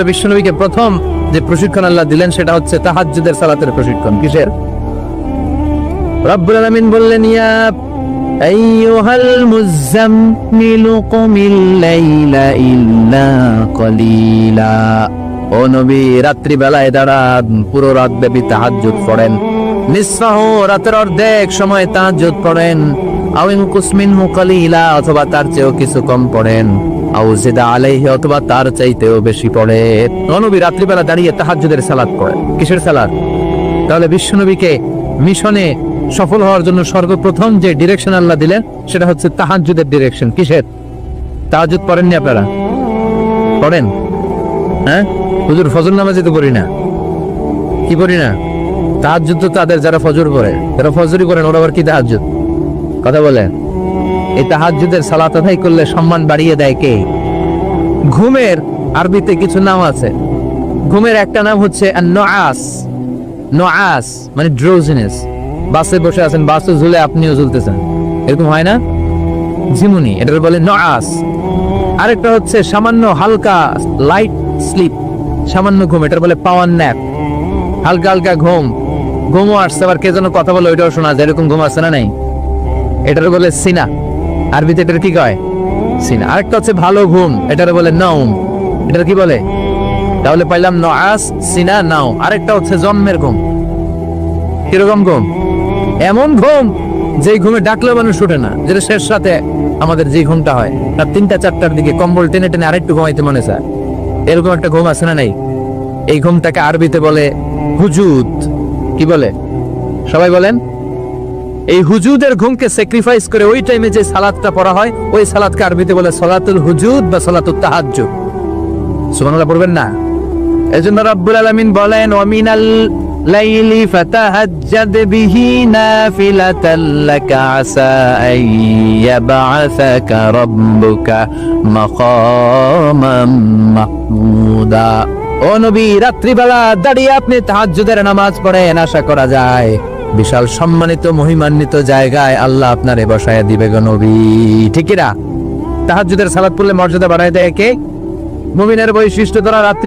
তো বিশ্বনবীকে প্রথম যে প্রশিক্ষণ আল্লাহ দিলেন, সেটা হচ্ছে তাহাজ্জুদের সালাতের প্রশিক্ষণ। কিসের? রব্বুল আলামিন বললেন, ইয়া আইয়ুহাল মুজাম্মিলু কুমিল লাইলা ইল্লা কলিলা। ও নবী রাত্রি বেলায় দাঁড়ান, পুরো রাত ব্যাপী তাহাজ্জুদ পড়েন। নিঃসাহ রাতের অর্ধেক সময় তাহাজ্জুদ পড়েন। কুসমিন মুকালিলা অথবা তার চেয়েও কিছু কম পড়েন। আউজিদা আলাইহি অথবা তার চাইতেও বেশি পড়ে। নবী রাত্রিবেলা দাঁড়িয়ে তাহাজ্জুদের সালাত পড়েন কিসের সালাত? তাহলে বিশ্বনবীকে মিশনে সফল হওয়ার জন্য সর্বপ্রথম যে ডিরেকশন আল্লাহ দিলেন, সেটা হচ্ছে তাহাজ্জুদের ডিরেকশন কিসের? তাহাজ্জুদ পড়েননি আপনারা? পড়েন? হ্যাঁ? হুজুর, ফজর নামাজে তো পড়ি না। কি পড়ি না? তাহাজ্জুদ তো তাদের, যারা ফজর পড়ে। যারা ফজরই করেন ওরা আবার কি তাহাজ্জুদ? কথা বলেন। এই তাহাজ্জুদের সালাত আদায় করলে সম্মান বাড়িয়ে দেয় কে? ঘুমের আরবিতে কিছু নাম আছে। ঘুমের একটা নাম হচ্ছে মানে ড্রোজিনেস বাসে বসে আছেন, বাসে ঝুলে আপনিও ঝুলতেছেন। এরকম হয় না? ঝিমুনি এটার বলে নআস আরেকটা হচ্ছে সামান্য হালকা লাইট স্লিপ সামান্য ঘুম এটার বলে পাওয়ার ন্যাপ হালকা হালকা ঘুম। ঘুমও আসছে, আবার কে যেন কথা বলে ওইটাও শোনা যায়। এরকম ঘুম আসছে না নাই? এটার বলে সিনা। আরবিতে এটার কি কয়? সিনা। আরেকটা হচ্ছে ভালো ঘুম, এটার বলে নাউম এটার কি বলে? তাহলে পাইলাম সিনা, নাও। আরেকটা হচ্ছে জন্মের ঘুম। কীরকম ঘুম? এমন ঘুম ঘুমে মানুষ উঠে না, যেটা শেষ রাতে আমাদের যে ঘুমটা হয়। রাত তিনটা, চারটার দিকে কম্বল টেনে টেনে আরেকটু ঘুমাইতে মনে চায়। এরকম একটা ঘুম আছে না নাই? এই ঘুমটাকে আরবিতে বলে হুজুদ। কি বলে? সবাই বলেন? এই হুজুদের ঘুমকে স্যাক্রিফাইস করে ওই টাইমে যে সালাদটা পড়া হয়, ওই সালাদকে আরবিতে বলে সলাতুল হুজুদ বা সলাতুল তাহাজ্জুদ। সুবহানাল্লাহ, পড়বেন না? এজন্য রাব্বুল আলামিন বলেন ওয়ামিনাল লাইলি ফাতাহাজ্জাদ বিহি নাফিলাতাল লাকা আসা আন ইয়াবআসাকা রাব্বুকা মাকামাম মাহমুদা। ও নবী, রাত্রিবেলা দাঁড়িয়ে আপনি তাহাজ্জুদের নামাজ পড়েন, আশা করা যায়। বিশাল সম্মানিত, মহিমান্বিত জায়গায় আল্লাহ আপনারে বসায় দিবে গনবী ঠিকিরা? তাহাজ্জুদের সালাত পড়লে মর্যাদা বাড়ায় দেয় কে? মুমিনের বৈশিষ্ট্য দ্বারা রাত্রি